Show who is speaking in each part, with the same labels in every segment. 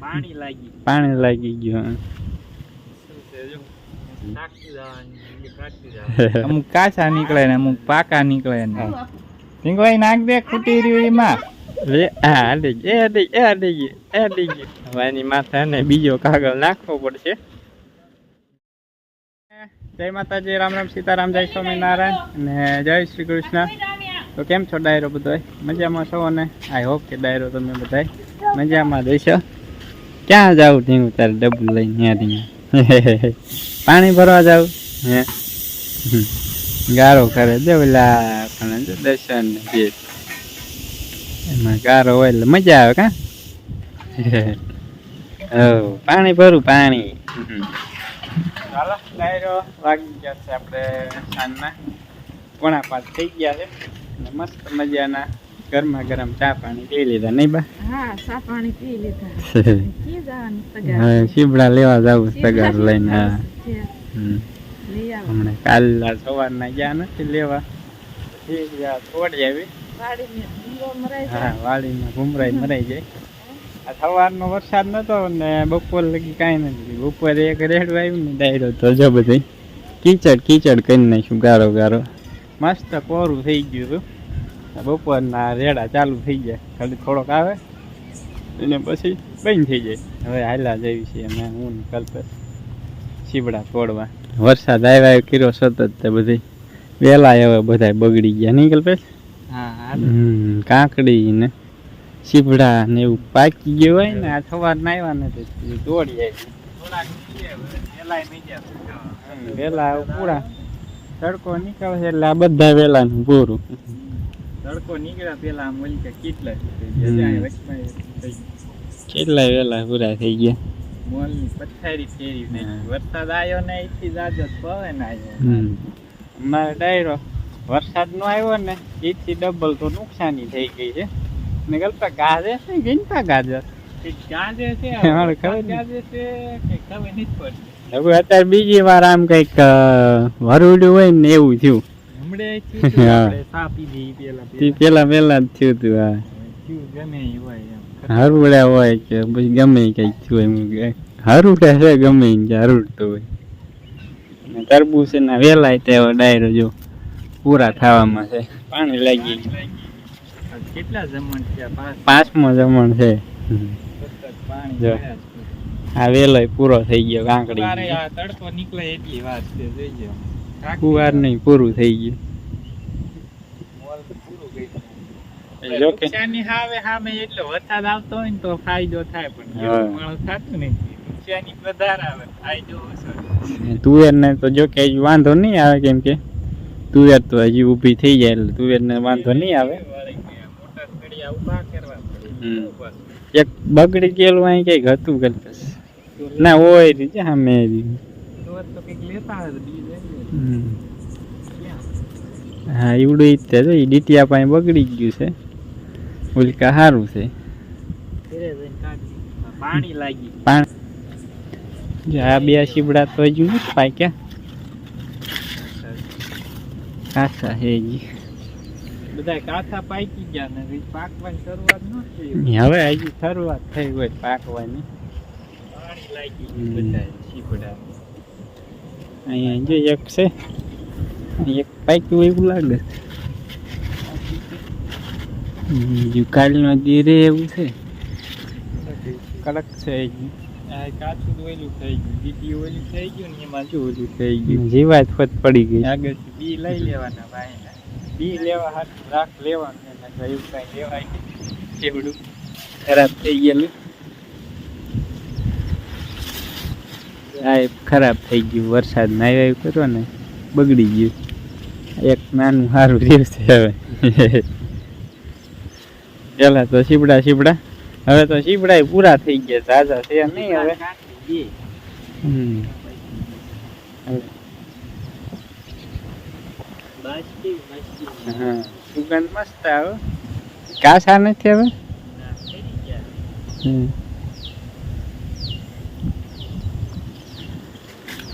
Speaker 1: પાણી લાગી
Speaker 2: પાણી લાગી ગયું અમુક કાચા નીકળે ને અમુક પાકા નીકળે ને. ટીંગવાઈ નાખ દે ખૂટી રહ્યું એમાં. લે આ હાલી એ હાલી એ હાલી એ હાલી હવે એની માથે બીજો કાગળ નાખવો પડશે. જય માતાજી રામ રામ સીતારામ જય સ્વામિનારાયણ ને જય શ્રી કૃષ્ણ. તો કેમ છો ડાયરો બધો મજામાં છો અને? આઈ હોપ કે ડાયરો તમે બધા મજામાં દેશો ક્યાં જાવ ઢીંગું તારે ડબ્બુ લઈને ત્યાં પાણી ભરવા જાવ હે? ગારો કરે દે ઓલા પણ દર્શન એમાં ગારો હોય એટલે મજા આવે કા? પાણી ભરું પાણી. ચાલો, ડાયરો વાગી ગયા છે આપણે સાંજના. પોણા પાંચ થઈ ગયા છે. મસ્ત મજાના ગરમા ગરમ ચા પાણી પી લીધા નહીં બા?
Speaker 3: હા ચા પાણી પી લીધા.
Speaker 2: હા શીબડા લેવા જવું તગાર લઈને હા. હમ. હમણાં કાલ સવારના ગયા નથી લેવા. થોડી આવી. હા વાડીમાં ઘુમરાઈ મરાઈ જાય. આ સવારનો વરસાદ નતો ને બપોર લગી કાંઈ નથી બપોરે એક રેડવા આવ્યું ને ડાયરો તો જો બધી. કીચડ કીચડ કરી નાખ્યું ગારો ગારો. મસ્ત કોરું થઈ ગયું હતું. બપોરના રેડા ચાલુ થઈ જાય. ખાલી થોડોક આવે અને પછી બંધ થઈ જાય. હવે હાલા જેવી છે અમે હું કલ્પેશ. શીબડા તોડવા. વરસાદ આવ્યા કર્યો સતત તે બધી. વેલા હવે બધા બગડી ગયા. નહીં કલ્પેશ? કાંકડી ને શીબડા ને એવું પાકી ગયું હોય ને આ સવાર ના આવ્યા ને તોડી દોડી જાય
Speaker 1: ગયા
Speaker 2: વેલા પૂરા. તડકો નીકળે એટલે આ બધા વેલા નું પૂરું
Speaker 1: તડકો નીકળ્યા પેલા આમ ઓલી કે કેટલા થઈ
Speaker 2: વેલા પૂરા થઈ ગયા?
Speaker 1: મોલની પથારી ફેરી
Speaker 2: હા.
Speaker 1: વરસાદ આવ્યો ને એથી જાજો પવન આવ્યો.
Speaker 2: અમારે ડાયરો વરસાદ નો આવ્યો ને એથી ડબલ તો નુકસાની થઈ ગઈ છે. ને ગલતા ગાજે છે ગીનતા ગાજે.
Speaker 1: ગાજે છે
Speaker 2: મારે
Speaker 1: ગાજે છે કે ખબર નથી પડતી.
Speaker 2: હવે અત્યારે બીજી વાર આમ કંઈક વરુડ્યું હોય ને એવું થયું.
Speaker 1: હમણે પીધી પેલા
Speaker 2: પેલા. થયું હતું હા. હરુડા હોય કે પછી ગમે કઈ થયું એમ હરુડા છે ગમે કે હરુડતો હોય. તરબૂચ ના વેલા તેવો ડાયરો જો પૂરા થવામાં છે. પાણી લાગી
Speaker 1: કેટલા જમણ છે
Speaker 2: પાંચમો જમણ છે. જો. આ વેલો પૂરો થઈ ગયો કાંકડી.
Speaker 1: તડકો નીકળે એટલી વાત છે જોઈજો
Speaker 2: કુવાર નહીં પૂરું થઈ ગયું.
Speaker 1: મોલ પૂરું ગઈ.
Speaker 2: જો કે
Speaker 1: નુકસાની સામે સામે એટલો વરસાદ આવતો હોય ને તો ફાયદો થાય પણ
Speaker 2: હા.
Speaker 1: થતું નથી. નુકસાની વધારે આવે ફાયદો ઓછો
Speaker 2: તુવેર ને તો જો કે વાંધો નહીં આવે કેમ કે તુવેર તો હજી ઊભી થઈ જાય એટલે તુવેર ને વાંધો નહીં આવે.
Speaker 1: મોટા ઊભા કરવા પડે.
Speaker 2: એક બગડી ગયેલું અહીં કંઈક હતું કલ્પેશ ના હોય રહી છે સામે
Speaker 1: તો તો લેતા આવે
Speaker 2: હા એવડું ઈ જ જો ડીટીયા પાસે બગડી ગયું છે. ઉલકા સારું છે.
Speaker 1: પાણી લાગી.
Speaker 2: પાણી. જો આ બે શીબડા તો હજુ પાક્યા. કાચા હે હજી
Speaker 1: બધા કાચા પાકી ગયા ને પાકવાની શરૂઆત ન થઈ
Speaker 2: હવે હજી શરૂઆત થઈ હોય પાકવાની.
Speaker 1: પાણી લાગી. બધા શીપડા
Speaker 2: અહીંયા જો એક છે. એક પાઇક એવું લાગે. બીજું કાલનો દીરે એવું છે. કડક છે
Speaker 1: આ કાચું ઓલું થઈ ગયું. બીજી ઓલું થઈ ગયું ને એમાં શું ઓલું
Speaker 2: થઈ ગયું? જીવાત ફત પડી ગઈ.
Speaker 1: આગળથી બી લઈ લેવાના ભાઈ બી લેવા હાથ રાખ લેવાનું. એવું કાંઈ લેવાય
Speaker 2: ચેવડું ખરાબ થઈ ગયેલું. આ ખરાબ થઈ ગયું, વરસાદ ના આવ્યો કર્યો ને, બગડી ગયું. એક નાનું સારું રહ્યું છે હવે. પેલા તો શીપડા શીપડા. હવે તો શીપડા પૂરા થઈ ગયા તાજા છે નહીં હવે. હા સુગંધ મસ્ત આવે. કાસા નથી હવે? હમ.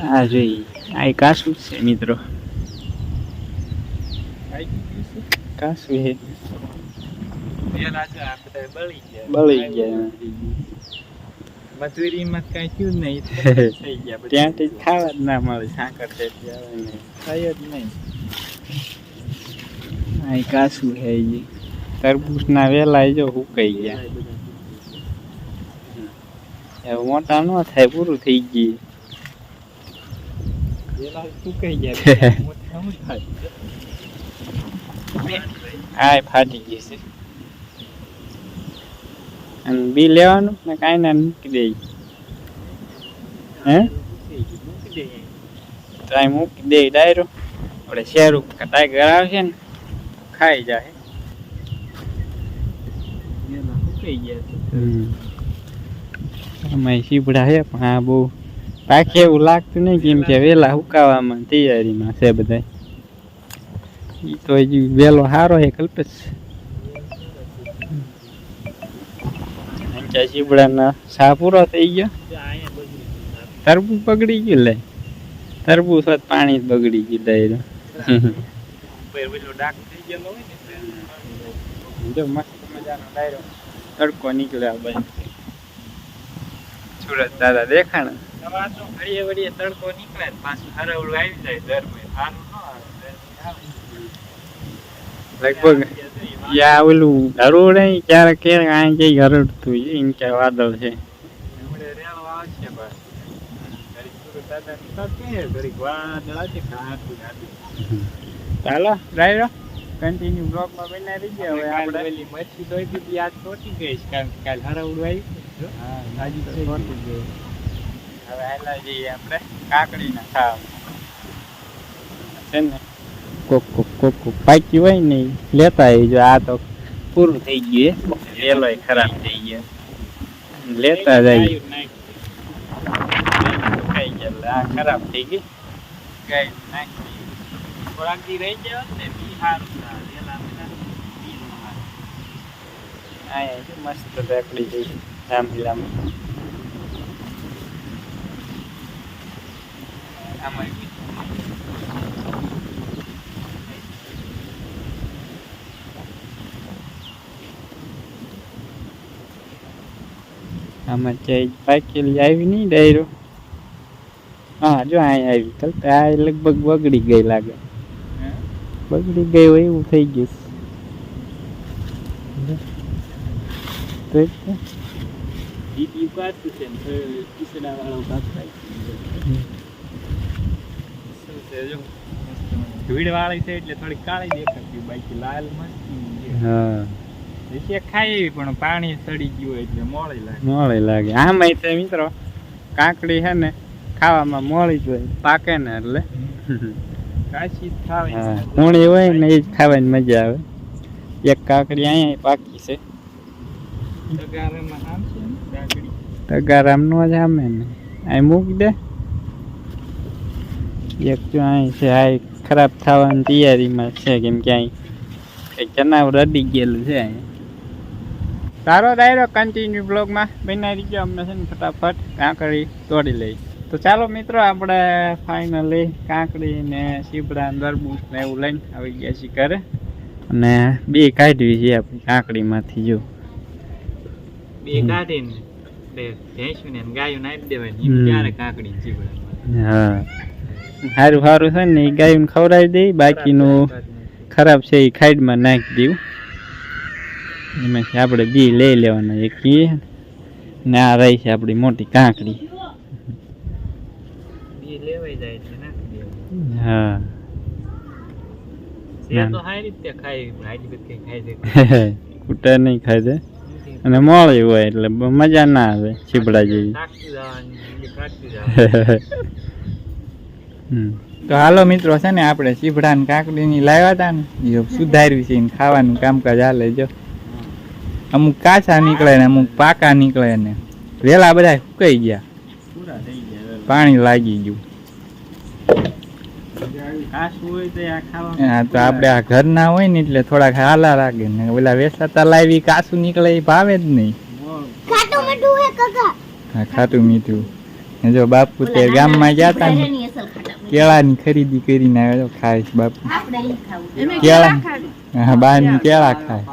Speaker 2: આ જોઈ. આ કાશું કાસું છે મિત્રો. કાસું છે.
Speaker 1: બળી ગયા.
Speaker 2: બળી ગયા.
Speaker 1: મજૂરીમાં કઈ થયું જ નહીં થઈ ગયા
Speaker 2: ત્યાંથી જ ખાવા જ ના મળે. સાંકળ
Speaker 1: થાય જ નહીં.
Speaker 2: આ કાસું છે ઈ તરબૂચના વેલા જો હુકાઈ ગયા. મોટા ન થાય પૂરું થઈ ગયું.
Speaker 1: વેલા સુકાઈ ગયા મોટા શું થાય
Speaker 2: આ ફાટી ગઈ છે. અને બી લેવાનું ને કાંઈ ના મૂકી દે હે? તો મૂકી દે ડાયરો. આપણે શેરું ટાઈગર આવશે ને ખાઈ જાય
Speaker 1: સુકાઈ ગયા છે.
Speaker 2: આમાં સીપડા છે પણ આ બહુ પાકે એવું લાગતું નહીં કેમ કે વેલા હુકાવામાં તૈયારીમાં છે બધા ઈ તો હજી વેલો સારો છે કલ્પેશ. અંચા સા પૂરો બગડી ગયું લે. પાણી જ મસ્ત તડકો નીકળ્યો ભાઈ સુરત દાદા દેખાણા.
Speaker 1: ઘડીએ વળીએ તડકો નીકળે પાછું હરવડું આવી જાય દર મહિને સારું ન આવે
Speaker 2: લગભગ યા ઓલું નહીં ક્યારેક ક્યારેક આ કઈ હરડતું છે. એમ કે વાદળ છે ચાલો ડ્રાઈવર કન્ટિન્યુ બ્લોગમાં બનાવી દઈએ હવે
Speaker 1: આપણે પેલી મચ્છી દોઈ દીધી આજ ખોટી ગઈ કારણ કે કાલ હરવડું આવી હા તો ખોટી ગઈ
Speaker 2: હવે હાલા જઈએ આપણે કાકડીના ખાવા છે ને? કોક કોક કોક કોક પાકી હોય ને લેતા આવજો. આ તો પૂરું થઈ ગયું વેલો ખરાબ થઈ ગયો. લેતા આ ખરાબ થઈ ગઈ. ગાય નાખી
Speaker 1: થોડાક દી રહી ને બી સારું. વેલા
Speaker 2: મસ્ત રેકડી જઈ લાંબી લાંબી આમાં ચેજ પાકેલી આવી નહીં ડાયરો. હા, જો અહીં આવી. કલ આ લગભગ બગડી ગઈ લાગે. બગડી ગઈ હોય એવું થઈ ગયું. તો
Speaker 1: છે ખીચડા વાળો જો છે એટલે થોડી કાળી દેખાતી બાકી લાલ મસ્તી
Speaker 2: હા.
Speaker 1: ખાઈ એવી પણ પાણી સડી ગયું હોય એટલે મોળી લાગે.
Speaker 2: મોળી લાગે. આમાંય તે મિત્રો કાકડી છે ને ખાવામાં મોળી જ હોય પાકે ને એટલે.
Speaker 1: કાચી જ ખાવી
Speaker 2: હા હોય ને એ જ ખાવાની મજા આવે. એક કાકડી અહીંયા પાકી છે.
Speaker 1: તગારામાં આમ છે કાકડી.
Speaker 2: તગારામ નો જ આમે ને. અહીં મૂકી દે. એક જો અહીં છે આ ખરાબ થવાની તૈયારીમાં છે કેમ કે અહીં કંઈક જનાવર અડી ગયેલું છે અહીં સારો ડાયરો કન્ટિન્યુ બ્લોગમાં બનાવી ગયો અમને છે ને ફટાફટ કાંકડી તોડી લઈ. તો ચાલો મિત્રો આપણે ફાઇનલી કાંકડી ને સીપડા ને તરબૂચ ને એવું લઈને આવી ગયા છીએ ઘરે. અને બે કાઢવી છે આપણી કાંકડીમાંથી જો.
Speaker 1: બે કાઢીને ભેંસું ને ગાયું નાખી દેવાની
Speaker 2: ત્યારે
Speaker 1: કાંકડી ક્યારે કાકડી
Speaker 2: હા. સારું સારું છે ને એ ગાયું ખવડાવી દઈ બાકીનું ખરાબ છે એ ખાઈડમાં નાખી દઉં. એમાંથી આપણે બી લઈ લેવાના એક ઈ ને આ રહી છે આપણી મોટી કાંકડી. હા.
Speaker 1: કૂટા ખાઈ ખાઈ
Speaker 2: નહીં છે અને મોળી હોય એટલે મજા ના આવે છીપડા જેવી
Speaker 1: નાખી જવાની બીજી કાઢતી જવાની
Speaker 2: હમ. તો હાલો મિત્રો છે ને આપણે સીભડા ને કાકડીની લાવ્યા હતા ને. એ સુધારવી છે ને ખાવાનું કામકાજ હાલે જો. અમુક કાચા નીકળે ને અમુક પાકા નીકળે ને. વેલા બધા સુકાઈ ગયા. પાણી લાગી ગયું. હા તો આપણે આ ઘરના હોય ને એટલે થોડાક હાલા લાગે ને. ઓલા વેસાતા લાવી કાચું નીકળે એ ભાવે જ નહીં.
Speaker 3: ખાટું મીઠું
Speaker 2: જો બાપુ તે ગામમાં ગયા હતા ને.
Speaker 4: કેળાની ખરીદી કરીને આવ્યો ખાઈશ બાપુ.
Speaker 5: આપણે ઈ ખાવું.
Speaker 3: એને
Speaker 4: કેળા.
Speaker 3: ખાવી
Speaker 4: હા બહારની કેળા ખાય.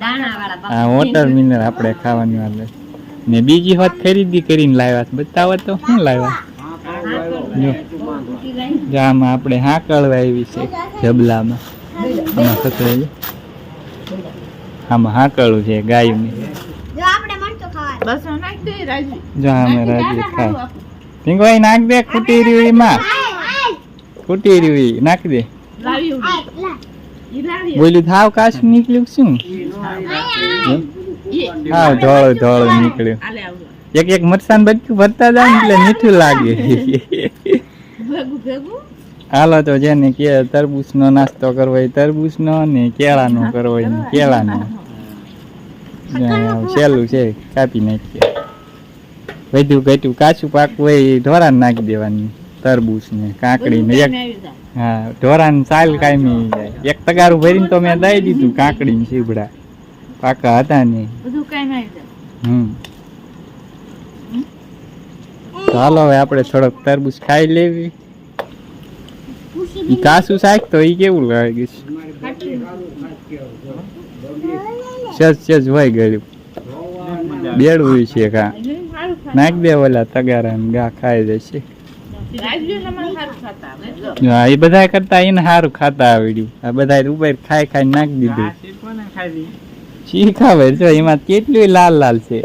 Speaker 5: દાણાવાળા
Speaker 4: હા વોટર મિનર આપણે ખાવાની વાત છે. ને બીજી હોત ખરીદી કરીને લાવ્યા છે. બતાવો તો શું લાવ્યા? જો જો આમાં આપણે હાકળ આવી છે જબલામાં. આમાં સતરે જો. આમાં હાકળું છે ગાયની
Speaker 6: જો આપણે મરચું ખાવાનું.
Speaker 3: બસ નાખી દઈ રાજવી
Speaker 4: જો અમે
Speaker 3: દાણા
Speaker 4: ખાય
Speaker 3: ખાવું
Speaker 4: ટીંગવાઈ નાખ દે ખૂટી એમાં. ખૂટી રહી નાખી દે બોલ્યું થાવ કાશ નીકળ્યું શું હા ધોળું ધોળું નીકળ્યું એક એક મરસાન બચકું ભરતા જાય એટલે મીઠું લાગે હાલો તો જેને કે તરબૂચ નો નાસ્તો કરવો હોય તરબૂચ નો ને કેળા નો કરવો હોય ને કેળા નો સહેલું છે કાપી નાખીએ વધુ ઘટ્યું કાચું પાકવું હોય એ ઢોરાને નાખી દેવાની તરબૂચ ને કાકડી ને એક. હા ઢોરાને ચાલ કાયમી જાય. એક તગારું ભરીને તો મેં દઈ દીધું કાકડી ને સીબડા પાકા હતા ને.
Speaker 3: બધું કાંઈ આવી
Speaker 4: હમ. ચાલો હવે આપણે થોડોક તરબૂચ ખાઈ લેવી. કાસુ શાક તો ઈ કેવું લાગે છે? સજ સજ હોય ગળ્યું. બેડવું છે કા. નાખ દે ઓલા તગારા ગા ખાઈ જશે. હા એ બધા કરતા એને સારું ખાતા આવડ્યું. આ બધા ઉપર ખાઈ ખાઈ નાખી દીધું. શી ખબર જો એમાં કેટલું લાલ લાલ છે.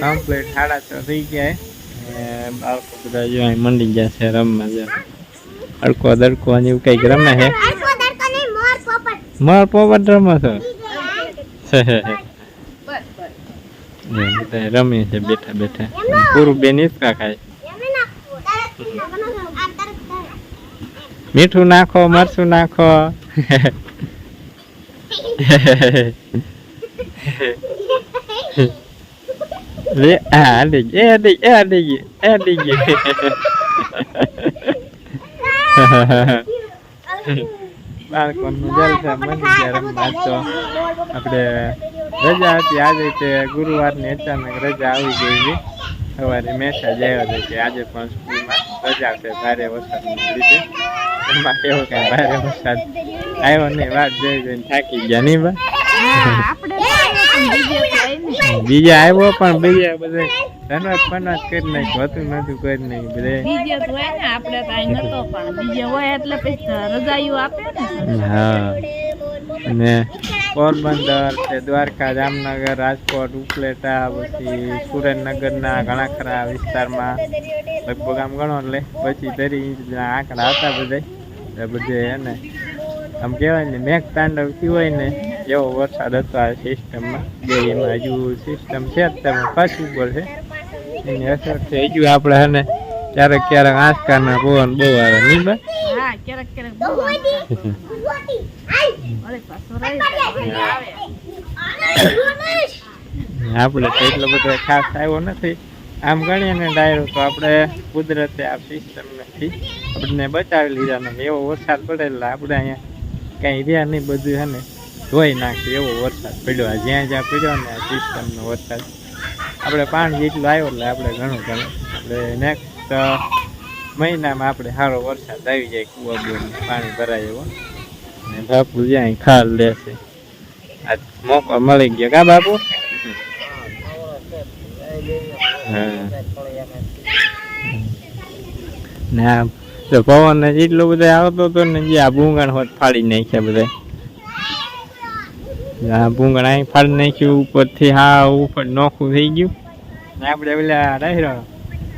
Speaker 4: કમ્પ્લીટ સાડા છ થઈ ગયા બાળકો બધા જો મંડી ગયા છે રમવા જો. અડકો દડકો અને એવું કંઈક રમે છે.
Speaker 6: મોર પોપટ.
Speaker 4: રમો છે. બધા છે બેઠા બેઠા. પૂરું બેન હિંચકા ખાય મીઠું નાખો મરચું નાખો. લે આ ગઈ, એ ગઈ, એ આડી એ આડી બાળકોનું જલસા આપણે રજા હતી. આજે તે ગુરુવારની અચાનક રજા આવી ગઈ હતી સવારે મેસેજ આવ્યો હતો કે આજે પણ સ્કૂલમાં રજા છે ભારે વરસાદ લીધે. એમાં એવો કાંઈ ભારે વરસાદ આવ્યો નહીં. વાત જોઈ જોઈને થાકી ગયા નહીં બા?
Speaker 3: બીજે
Speaker 4: આવ્યો પણ બીજા બધે ધનવાદ ફનવાદ કરી નાખ્યું. હતું નતું કરી નાખ્યું બધે.
Speaker 3: બીજે તો હોય ને આપણે તો આય નતો પણ બીજે હોય એટલે પછી રજાઈઓ આપે ને.
Speaker 4: હા. અને પોરબંદર છે, દ્વારકા, જામનગર, રાજકોટ, ઉપલેટા, પછી સુરેન્દ્રનગરના ઘણા ખરા વિસ્તારમાં લગભગ આમ ગણો એટલે પછી તરી આંકડા હતા બધા બધે એને આમ કહેવાય ને, મેઘ તાંડવ હોય ને, એવો વરસાદ હતો આ સિસ્ટમમાં. બે એમાં હજુ સિસ્ટમ છે જ તમે પાછું ઉપર છે. એની છે, હજુ આપણે એને ક્યારેક ક્યારેક આંચકાના પવન બહુ આવે, નહીં બા?
Speaker 3: હા ક્યારેક
Speaker 4: આપણે તો એટલો બધો ખાસ આવ્યો નથી. આમ ગણીએ ને ડાયરો તો આપણે કુદરતે આ સિસ્ટમ નથી. આપણને બચાવી લીધા નથી. એવો વરસાદ પડે એટલે આપણે અહીંયા કાંઈ રહ્યા નહીં બધું છે ને? ધોઈ નાખે એવો વરસાદ પડ્યો. જ્યાં જ્યાં પડ્યો ને આ સિસ્ટમનો વરસાદ. આપણે પાણી જેટલું આવ્યો એટલે આપણે ઘણું ઘણું આપણે નેક્સ્ટ મહિનામાં આપણે સારો વરસાદ આવી જાય કુવા બુવાનું પાણી ભરાય એવો. ને બાપુ જ્યાં ખાલ લેશે. આ મોકો મળી ગયો. કા બાપુ. ને તો પવન ને એટલો બધો આવતો હતો ને જે આ ભૂંગણ હોત ફાડી નાખ્યા બધા. આ ભૂંગણ અહીં ફાડી નાખ્યું ઉપરથી હા, ઉપર નોખું થઈ ગયું. ને આપણે પેલા રહ્યો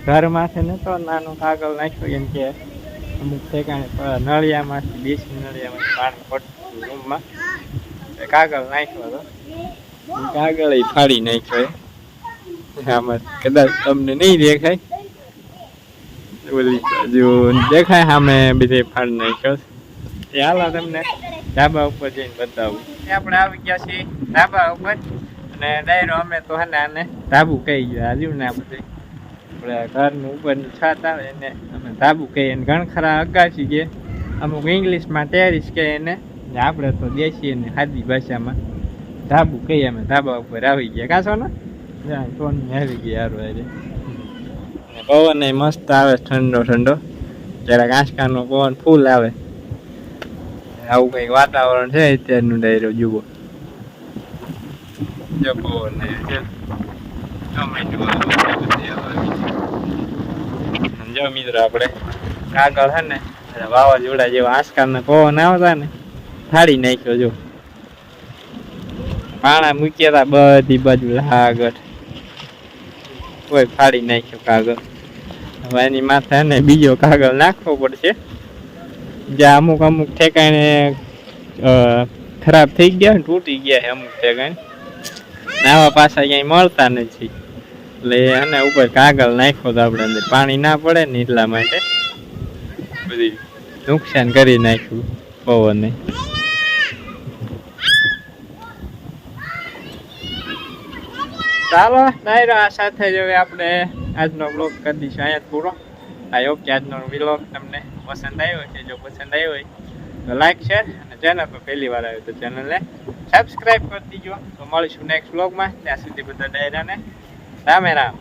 Speaker 4: ઘર નહોતો, નાનું કાગળ નાખ્યું એમ કે અમુક ઠેકાણે નળિયામાંથી દેશી નળિયામાંથી પાણી પડતું રૂમમાં. કાગળ નાખ્યો હતો. કાગળ ફાડી નાખ્યો. આમાં કદાચ તમને નહીં દેખાય. ઓલી બાજુ દેખાય, સામે બધે ફાડી નાખ્યો ચાલો તમને ધાબા ઉપર જઈને બતાવું. આપણે આવી ગયા છીએ ધાબા ઉપર. અને ડાયરો અમે તો હે ને ધાબુ કહી ગયા. હજુ ને આ બધે. આપણે ઘરનું ઉપરની છાત આવે એને અમે ધાબુ કહીએ એને ઘણ ખરા અગાસી કે અમુક ઇંગ્લિશમાં ટેરિસ કહે એને આપણે તો દેશી અને સાદી ભાષામાં ધાબુ કહીએ અમે. ધાબા ઉપર આવી ગયા. કાશો ને જ્યાં આવી ગયા હારું હારે. પવન મસ્ત આવે ઠંડો ઠંડો. જરાક આંચકાનો પવન ફૂલ આવે. આવું કંઈક વાતાવરણ છે અત્યારનું ડાયરો જુઓ. જો પવન ને છે. ગમે જુઓ. જો મિત્રો આપણે કાગળ હે ને વાવાઝોડા જેવા આંચકાના પવન આવતા ને, ફાડી નાખ્યો જો. પાણા મૂક્યા હતા બધી બાજુ આગળ કોઈ ફાડી નાખ્યો કાગળ. હવે એની માથે ને બીજો કાગળ નાખવો પડશે. જ્યાં અમુક અમુક ઠેકાણે ખરાબ થઈ ગયા તૂટી ગયા અમુક ઠેકાણે. આવા પાછા ક્યાંય મળતા નથી. એટલે એને ઉપર કાગળ નાખ્યો તો આપણે અંદર પાણી ના પડે ને એટલા માટે બધી. નુકસાન કરી નાખ્યું પવને ચાલો ડાયરો આ સાથે જ હવે આપણે આજનો બ્લોગ કરી દઈશું. અહીંયા પૂરો. આઈ હોપ કે આજનો વ્લોગ તમને પસંદ આવ્યો છે જો પસંદ આવ્યો હોય તો લાઈક શેર અને ચેનલ પર પહેલી વાર આવ્યો તો ચેનલને સબસ્ક્રાઈબ કરી દીજો. તો મળીશું નેક્સ્ટ બ્લોગમાં ત્યાં સુધી બધા ડાયરાને રામે રામ